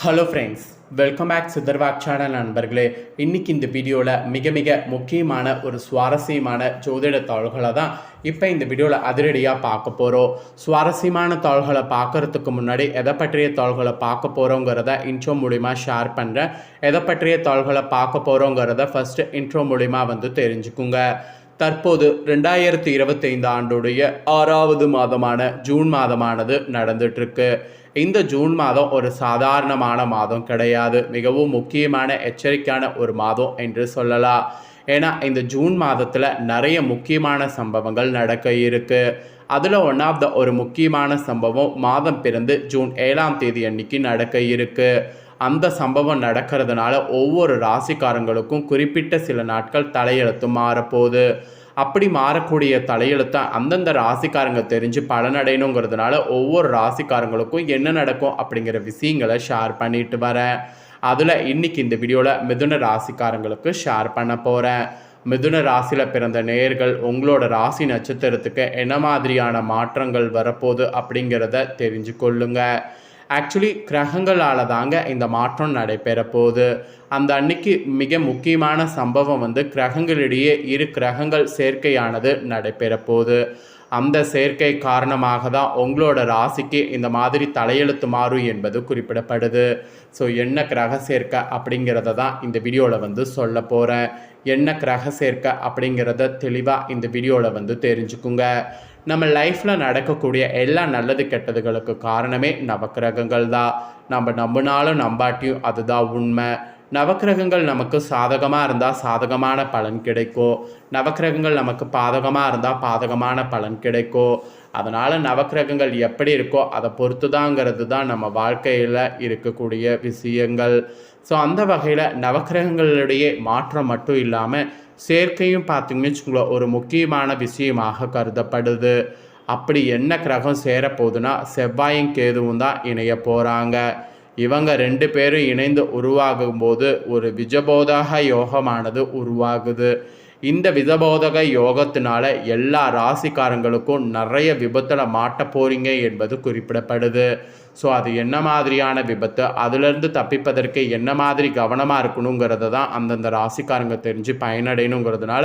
Hello friends welcome back சித்தர்வாக் channel நண்பர்களே. இன்னைக்கு இந்த வீடியோவில் மிக மிக முக்கியமான ஒரு சுவாரஸ்யமான ஜோதிட தாள்களை தான் இப்போ இந்த வீடியோவில் அதிரடியாக பார்க்க போகிறோம் சுவாரஸ்யமான தாள்களை பார்க்கறதுக்கு முன்னாடி எதை பற்றிய தாள்களை பார்க்க போகிறோங்கிறத இன்ட்ரோ மூலிமா ஷேர் பண்ணுறேன் எதை பற்றிய தாள்களை பார்க்க போகிறோங்கிறத ஃபஸ்ட்டு இன்ட்ரோ மூலிமா வந்து தெரிஞ்சுக்குங்க. தற்போது ரெண்டாயிரத்தி இருபத்தைந்து ஆண்டுடைய ஆறாவது மாதமான ஜூன் மாதமானது நடந்துட்டுருக்கு இந்த ஜூன் மாதம் ஒரு சாதாரணமான மாதம் கிடையாது. மிகவும் முக்கியமான எச்சரிக்கையான ஒரு மாதம் என்று சொல்லலாம். ஏன்னா இந்த ஜூன் மாதத்தில் நிறைய முக்கியமான சம்பவங்கள் நடக்க இருக்கு. அதில் ஒன் ஆஃப் த ஒரு முக்கியமான சம்பவம் மாதம் பிறந்து ஜூன் ஏழாம் தேதி அன்னைக்கு நடக்க இருக்கு. அந்த சம்பவம் நடக்கிறதுனால ஒவ்வொரு ராசிக்காரங்களுக்கும் குறிப்பிட்ட சில நாட்கள் தலையெழுத்து மாறப்போகுது. அப்படி மாறக்கூடிய தலையெழுத்தை அந்தந்த ராசிக்காரங்க தெரிஞ்சு பலனடையணுங்கிறதுனால ஒவ்வொரு ராசிக்காரங்களுக்கும் என்ன நடக்கும் அப்படிங்கிற விஷயங்களை ஷேர் பண்ணிட்டு வரேன். அதில் இன்னைக்கு இந்த வீடியோவில் மிதுன ராசிக்காரங்களுக்கு ஷேர் பண்ண போகிறேன் மிதுன ராசியில் பிறந்த நேர்கள் உங்களோட ராசி நட்சத்திரத்துக்கு என்ன மாதிரியான மாற்றங்கள் வரப்போகுது அப்படிங்கிறத தெரிஞ்சு கொள்ளுங்கள் ஆக்சுவலி கிரகங்களால் தாங்க இந்த மாற்றம் நடைபெற போகுது அந்த அன்னைக்கு மிக முக்கியமான சம்பவம் வந்து கிரகங்களிடையே இரு கிரகங்கள் சேர்க்கையானது நடைபெற போகுது அந்த சேர்க்கை காரணமாக தான் உங்களோட ராசிக்கு இந்த மாதிரி தலையெழுத்து மாறும் என்பது குறிப்பிடப்படுது. ஸோ என்ன கிரக சேர்க்கை அப்படிங்கிறத தான் இந்த வீடியோவில் வந்து சொல்ல போகிறேன் என்ன கிரக சேர்க்கை அப்படிங்கிறத தெளிவாக இந்த வீடியோவில் வந்து தெரிஞ்சுக்குங்க. நம்ம லைஃப்பில் நடக்கக்கூடிய எல்லா நல்லது கெட்டதுகளுக்கு காரணமே நவக்கிரகங்கள் தான் நம்ம நம்பினாலும் நம்பாட்டியும் அதுதான் உண்மை. நவக்கிரகங்கள் நமக்கு சாதகமாக இருந்தால் சாதகமான பலன் கிடைக்கும். நவக்கிரகங்கள் நமக்கு பாதகமாக இருந்தால் பாதகமான பலன் கிடைக்கும். அதனால் நவக்கிரகங்கள் எப்படி இருக்கோ அதை பொறுத்து தாங்கிறது தான் நம்ம வாழ்க்கையில் இருக்கக்கூடிய விஷயங்கள். ஸோ அந்த வகையில் நவக்கிரகங்களுடைய மாற்றம் மட்டும் இல்லாமல் சேர்க்கையும் பார்த்தீங்கன்னு வச்சுக்கோங்களேன் ஒரு முக்கியமான விஷயமாக கருதப்படுது. அப்படி என்ன கிரகம் சேரப்போகுதுன்னா செவ்வாயும் கேதுவும் தான் இணைய போகிறாங்க இவங்க ரெண்டு பேரும் இணைந்து உருவாகும் போது ஒரு விஜபோதாக யோகமானது உருவாகுது. இந்த விதபோதக யோகத்தினால எல்லா ராசிக்காரங்களுக்கும் நிறைய விபத்தில் மாட்ட போறீங்க என்பது குறிப்பிடப்படுது. ஸோ அது என்ன மாதிரியான விபத்து? அதுலேருந்து தப்பிப்பதற்கு என்ன மாதிரி கவனமாக இருக்கணுங்கிறத தான் அந்தந்த ராசிக்காரங்க தெரிஞ்சு பயனடையணுங்கிறதுனால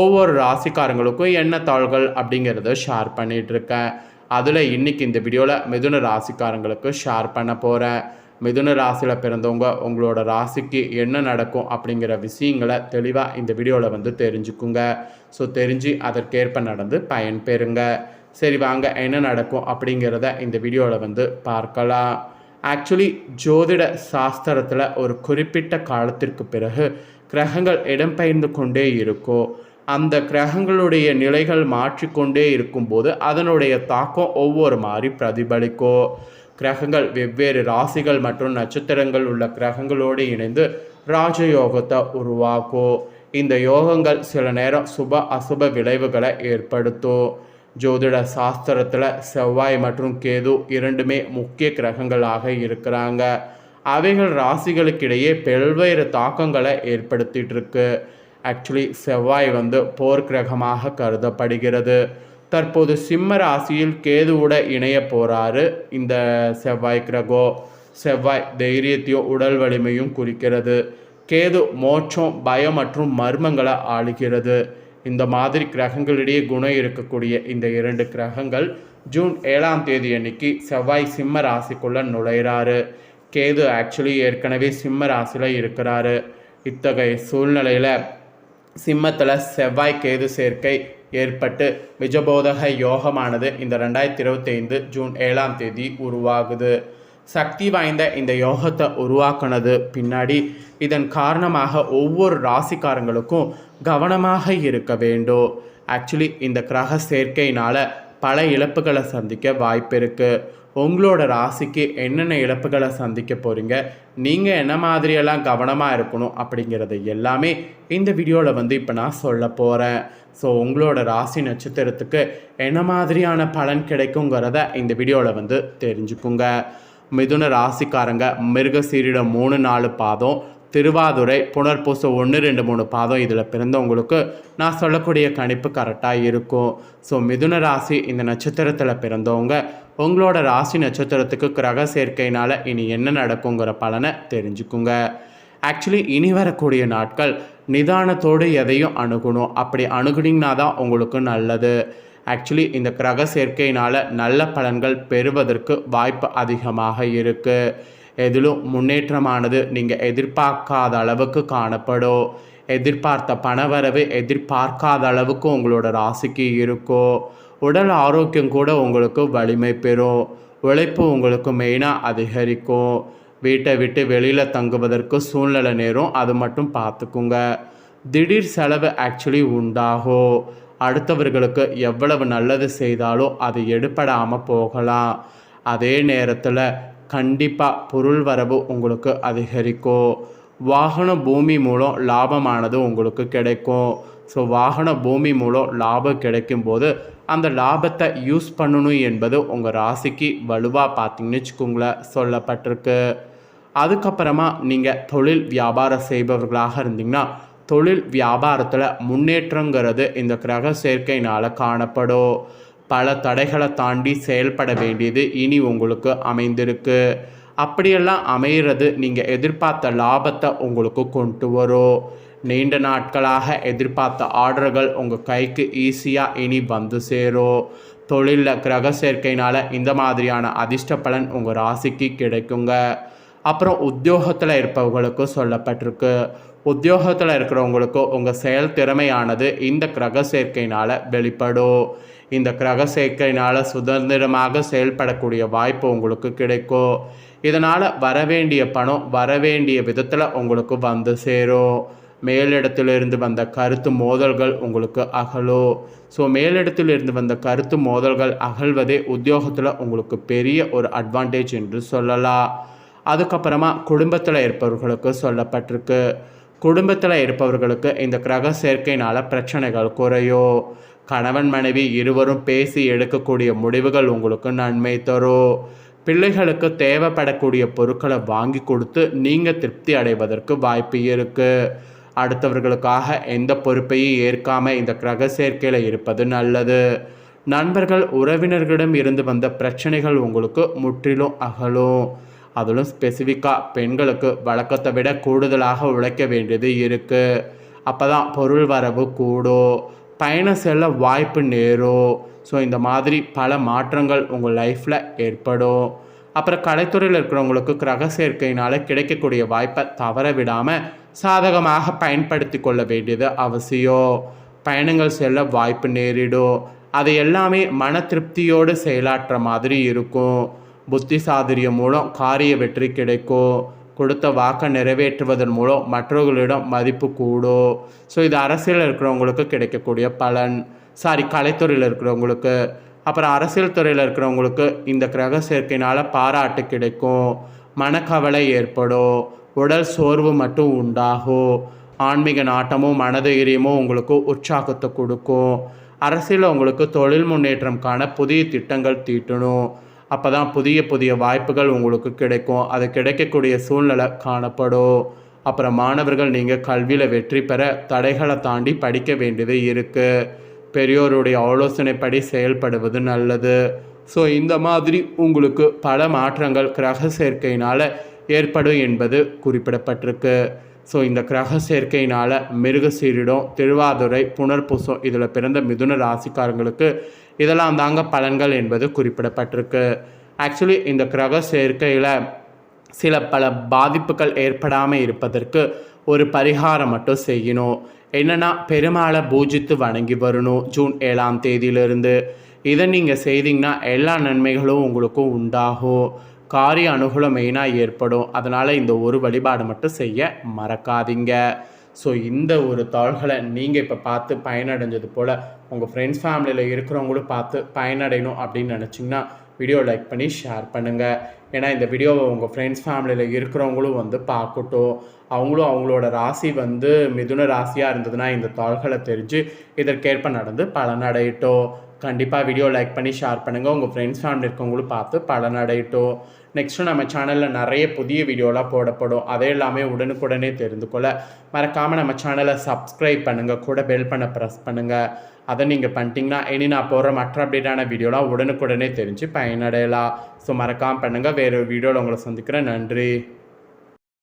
ஒவ்வொரு ராசிக்காரங்களுக்கும் என்ன தாள்கள் அப்படிங்கிறத ஷேர் பண்ணிகிட்ருக்கேன் அதில் இன்னைக்கு இந்த வீடியோவில் மிதுன ராசிக்காரங்களுக்கு ஷேர் பண்ண போகிறேன் மிதுன ராசியில் பிறந்தவங்க உங்களோட ராசிக்கு என்ன நடக்கும் அப்படிங்கிற விஷயங்களை தெளிவாக இந்த வீடியோவில் வந்து தெரிஞ்சுக்குங்க. ஸோ தெரிஞ்சு அதற்கேற்ப நடந்து பயன் பெறுங்க. சரி வாங்க என்ன நடக்கும் அப்படிங்கிறத இந்த வீடியோவில் வந்து பார்க்கலாம். ஆக்சுவலி ஜோதிட சாஸ்திரத்தில் ஒரு குறிப்பிட்ட காலத்திற்கு பிறகு கிரகங்கள் இடம்பெயர்ந்து கொண்டே இருக்கும். அந்த கிரகங்களுடைய நிலைகள் மாற்றிக்கொண்டே இருக்கும்போது அதனுடைய தாக்கம் ஒவ்வொரு மாதிரி பிரதிபலிக்கும். கிரகங்கள் வெவ்வேறு ராசிகள் மற்றும் நட்சத்திரங்கள் உள்ள கிரகங்களோடு இணைந்து ராஜயோகத்தை உருவாக்கும் இந்த யோகங்கள் சில நேரம் சுப அசுப விளைவுகளை ஏற்படுத்தும். ஜோதிட சாஸ்திரத்தில் செவ்வாய் மற்றும் கேது இரண்டுமே முக்கிய கிரகங்களாக இருக்கிறாங்க. அவைகள் ராசிகளுக்கிடையே பல்வேறு தாக்கங்களை ஏற்படுத்திட்டு இருக்கு. ஆக்சுவலி செவ்வாய் வந்து போர்க்கிரகமாக கருதப்படுகிறது. தற்போது சிம்ம ராசியில் கேதுவோட இணைய போகிறாரு இந்த செவ்வாய் கிரகோ செவ்வாய் தைரியத்தையும் உடல் வலிமையும் குறிக்கிறது. கேது மோட்சம் பயம் மற்றும் மர்மங்களை ஆளுகிறது. இந்த மாதிரி கிரகங்களிடையே குணம் இருக்கக்கூடிய இந்த இரண்டு கிரகங்கள் ஜூன் ஏழாம் தேதி அன்னைக்கு செவ்வாய் சிம்ம ராசிக்குள்ள நுழையிறாரு. கேது ஆக்சுவலி ஏற்கனவே சிம்ம ராசியில் இருக்கிறாரு. இத்தகைய சூழ்நிலையில் சிம்மத்தில் செவ்வாய் கேது சேர்க்கை ஏற்பட்டு விஜபோதக யோகமானது இந்த ரெண்டாயிரத்தி இருபத்தைந்து ஜூன் ஏழாம் தேதி உருவாகுது. சக்தி வாய்ந்த இந்த யோகத்தை உருவாக்குனது பின்னாடி இதன் காரணமாக ஒவ்வொரு ராசிக்காரங்களுக்கும் கவனமாக இருக்க வேண்டும். ஆக்சுவலி இந்த கிரக சேர்க்கையினால் பல இழப்புகளை சந்திக்க வாய்ப்பு இருக்குது உங்களோட ராசிக்கு என்னென்ன இழப்புகளை சந்திக்க போகிறீங்க நீங்கள் என்ன மாதிரியெல்லாம் கவனமாக இருக்கணும் அப்படிங்கிறது எல்லாமே இந்த வீடியோவில் வந்து இப்போ நான் சொல்ல போகிறேன் ஸோ உங்களோட ராசி நட்சத்திரத்துக்கு என்ன மாதிரியான பலன் கிடைக்குங்கிறத இந்த வீடியோவில் வந்து தெரிஞ்சுக்குங்க. மிதுன ராசிக்காரங்க மிருகசீரிட மூணு நாலு பாதம் திருவாதுரை புனர்பூசம் ஒன்று ரெண்டு மூணு பாதம் இதில் பிறந்தவங்களுக்கு நான் சொல்லக்கூடிய கணிப்பு கரெக்டாக இருக்கும். ஸோ மிதுன ராசி இந்த நட்சத்திரத்தில் பிறந்தவங்க உங்களோட ராசி நட்சத்திரத்துக்கு கிரக சேர்க்கையினால் இனி என்ன நடக்குங்கிற பலனை தெரிஞ்சுக்குங்க. ஆக்சுவலி இனி வரக்கூடிய நாட்கள் நிதானத்தோடு எதையும் அணுகணும். அப்படி அணுகுனிங்கன்னா தான் உங்களுக்கு நல்லது. ஆக்சுவலி இந்த கிரக சேர்க்கையினால் நல்ல பலன்கள் பெறுவதற்கு வாய்ப்பு அதிகமாக இருக்குது எதிலும் முன்னேற்றமானது நீங்கள் எதிர்பார்க்காத அளவுக்கு காணப்படும். எதிர்பார்த்த பணவரவு எதிர்பார்க்காத அளவுக்கு உங்களோட ராசிக்கு இருக்கும் உடல் ஆரோக்கியம் கூட உங்களுக்கு வலிமை பெறும். உழைப்பு உங்களுக்கு மெயினாக அதிகரிக்கும். வீட்டை விட்டு வெளியில் தங்குவதற்கு சூழ்நிலை நேரும் அது மட்டும் பார்த்துக்குங்க. திடீர் செலவு ஆக்சுவலி உண்டாகும். அடுத்தவர்களுக்கு எவ்வளவு நல்லது செய்தாலும் அது எடுப்படாமல் போகலாம். அதே நேரத்தில் கண்டிப்பாக பொருள் வரவு உங்களுக்கு அதிகரிக்கும். வாகன பூமி மூலம் லாபமானது உங்களுக்கு கிடைக்கும். ஸோ வாகன பூமி மூலம் லாபம் கிடைக்கும்போது அந்த லாபத்தை யூஸ் பண்ணணும் என்பது உங்கள் ராசிக்கு வலுவாக பார்த்தீங்கன்னு வச்சுக்கோங்களேன் சொல்லப்பட்டிருக்கு. அதுக்கப்புறமா நீங்கள் தொழில் வியாபாரம் செய்பவர்களாக இருந்தீங்கன்னா தொழில் வியாபாரத்தில் முன்னேற்றங்கிறது இந்த கிரக சேர்க்கையினால் காணப்படும். பல தடைகளை தாண்டி செயல்பட வேண்டியது இனி உங்களுக்கு அமைந்திருக்கு. அப்படியெல்லாம் அமைகிறது நீங்கள் எதிர்பார்த்த லாபத்தை உங்களுக்கு கொண்டு வரும். நீண்ட நாட்களாக எதிர்பார்த்த ஆர்டர்கள் உங்கள் கைக்கு ஈஸியாக இனி வந்து சேரும். தொழிலில் கிரக சேர்க்கையினால் இந்த மாதிரியான அதிர்ஷ்ட பலன் உங்கள் ராசிக்கு கிடைக்குங்க. அப்புறம் உத்தியோகத்தில் இருப்பவர்களுக்கு சொல்லப்பட்டிருக்கு. உத்தியோகத்தில் இருக்கிறவங்களுக்கோ உங்கள் செயல் திறமையானது இந்த கிரக சேர்க்கையினால் வெளிப்படும். இந்த கிரக சேர்க்கையினால் சுதந்திரமாக செயல்படக்கூடிய வாய்ப்பு உங்களுக்கு கிடைக்கும். இதனால் வரவேண்டிய பணம் வரவேண்டிய விதத்தில் உங்களுக்கு வந்து சேரும். மேலிடத்திலிருந்து வந்த கருத்து மோதல்கள் உங்களுக்கு அகலும். ஸோ மேலிடத்திலிருந்து வந்த கருத்து மோதல்கள் அகழ்வதே உத்தியோகத்தில் உங்களுக்கு பெரிய ஒரு அட்வான்டேஜ் என்று சொல்லலாம். அதுக்கப்புறமா குடும்பத்தில் இருப்பவர்களுக்கு சொல்லப்பட்டிருக்கு. குடும்பத்தில் இருப்பவர்களுக்கு இந்த கிரக சேர்க்கையினால் பிரச்சனைகள் குறையும் கணவன் மனைவி இருவரும் பேசி எடுக்கக்கூடிய முடிவுகள் உங்களுக்கு நன்மை தரும் பிள்ளைகளுக்கு தேவைப்படக்கூடிய பொருட்களை வாங்கி கொடுத்து நீங்கள் திருப்தி அடைவதற்கு வாய்ப்பு இருக்குது அடுத்தவர்களுக்காக எந்த பொறுப்பையும் ஏற்காமல் இந்த கிரக சேர்க்கையில் இருப்பது நல்லது. நண்பர்கள் உறவினர்களிடம் இருந்து வந்த பிரச்சனைகள் உங்களுக்கு முற்றிலும் அகலும். அதிலும் ஸ்பெசிஃபிக்காக பெண்களுக்கு வழக்கத்தை விட கூடுதலாக உழைக்க வேண்டியது இருக்குது அப்போ தான் பொருள் வரவு கூடும். பயணம் செல்ல வாய்ப்பு நேரும். ஸோ இந்த மாதிரி பல மாற்றங்கள் உங்கள் லைஃப்பில் ஏற்படும். அப்புறம் கலைத்துறையில் இருக்கிறவங்களுக்கு கிரக சேர்க்கையினால் கிடைக்கக்கூடிய வாய்ப்பை தவற விடாமல் சாதகமாக பயன்படுத்தி கொள்ள வேண்டியது அவசியம். பயணங்கள் செல்ல வாய்ப்பு நேரிடும். அது எல்லாமே மன திருப்தியோடு செயலாற்ற மாதிரி இருக்கும். புத்தி சாதுரியம் மூலம் காரிய வெற்றி கிடைக்கும் கொடுத்த வாக்கை நிறைவேற்றுவதன் மூலம் மற்றவர்களிடம் மதிப்பு கூடும் ஸோ இது அரசியலில் இருக்கிறவங்களுக்கு கிடைக்கக்கூடிய பலன். சாரி கலைத்துறையில் இருக்கிறவங்களுக்கு. அப்புறம் அரசியல் துறையில் இருக்கிறவங்களுக்கு இந்த கிரக சேர்க்கையினால் பாராட்டு கிடைக்கும் மனக்கவலை ஏற்படும் உடல் சோர்வு மட்டும் உண்டாகும் ஆன்மீக நாட்டமும் மனதைரியமும் உங்களுக்கு உற்சாகத்தை கொடுக்கும் அரசியலில் உங்களுக்கு தொழில் முன்னேற்றம் காண புதிய திட்டங்கள் தீட்டணும். அப்போ தான் புதிய புதிய வாய்ப்புகள் உங்களுக்கு கிடைக்கும். அது கிடைக்கக்கூடிய சூழ்நிலை காணப்படும். அப்புறம் மாணவர்கள் நீங்கள் கல்வியில் வெற்றி பெற தடைகளை தாண்டி படிக்க வேண்டியது இருக்குது பெரியோருடைய ஆலோசனைப்படி செயல்படுவது நல்லது. ஸோ இந்த மாதிரி உங்களுக்கு பல மாற்றங்கள் கிரக சேர்க்கையினால் ஏற்படும் என்பது குறிப்பிடப்பட்டிருக்கு. ஸோ இந்த கிரக சேர்க்கையினால் மிருகசீரிடம் திருவாதுரை புனர்பூசம் இதில் பிறந்த மிதுன ராசிக்காரங்களுக்கு இதெல்லாம் தாங்க பலன்கள் என்பது குறிப்பிடப்பட்டிருக்கு. ஆக்சுவலி இந்த கிரக சேர்க்கையில் சில பல பாதிப்புகள் ஏற்படாமல் இருப்பதற்கு ஒரு பரிகாரம் மட்டும் செய்யணும். என்னென்னா பெருமாளை பூஜித்து வணங்கி வரணும் ஜூன் ஏழாம் தேதியிலிருந்து. இதை நீங்கள் செய்தீங்கன்னா எல்லா நன்மைகளும் உங்களுக்கும் உண்டாகும். காரிய அனுகூலம் மெயினாக ஏற்படும். அதனால் இந்த ஒரு வழிபாடு மட்டும் செய்ய மறக்காதீங்க. ஸோ இந்த ஒரு தாள்களை நீங்கள் இப்போ பார்த்து பயனடைஞ்சது போல் உங்கள் ஃப்ரெண்ட்ஸ் ஃபேமிலியில் இருக்கிறவங்களும் பார்த்து பயனடையணும் அப்படின்னு நினச்சிங்கன்னா வீடியோ லைக் பண்ணி ஷேர் பண்ணுங்கள் ஏன்னா இந்த வீடியோவை உங்கள் ஃப்ரெண்ட்ஸ் ஃபேமிலியில் இருக்கிறவங்களும் வந்து பார்க்கட்டும். அவங்களும் அவங்களோட ராசி வந்து மிதுன ராசியாக இருந்ததுன்னா இந்த தாள்களை தெரிஞ்சு இதற்கேற்ப நடந்து பலனடையட்டும். கண்டிப்பாக வீடியோ லைக் பண்ணி ஷேர் பண்ணுங்கள் உங்கள் ஃப்ரெண்ட்ஸ் ஃபேமிலி இருக்கவங்களும் பார்த்து பலனடையட்டும். நெக்ஸ்ட்டு நம்ம சேனலில் நிறைய புதிய வீடியோலாம் போடப்படும். அதை எல்லாமே உடனுக்குடனே தெரிந்து கொள்ள. மறக்காமல் நம்ம சேனலை சப்ஸ்கிரைப் பண்ணுங்கள் கூட பெல் பண்ண ப்ரெஸ் பண்ணுங்கள் அதை நீங்கள் பண்ணிட்டீங்கன்னா இனி நான் போடுற மற்ற அப்டேட்டான வீடியோலாம் உடனுக்குடனே தெரிஞ்சு பயனடையலாம். ஸோ மறக்காமல் பண்ணுங்கள் வேறு வீடியோவில் உங்களை சந்திக்கிறேன். நன்றி.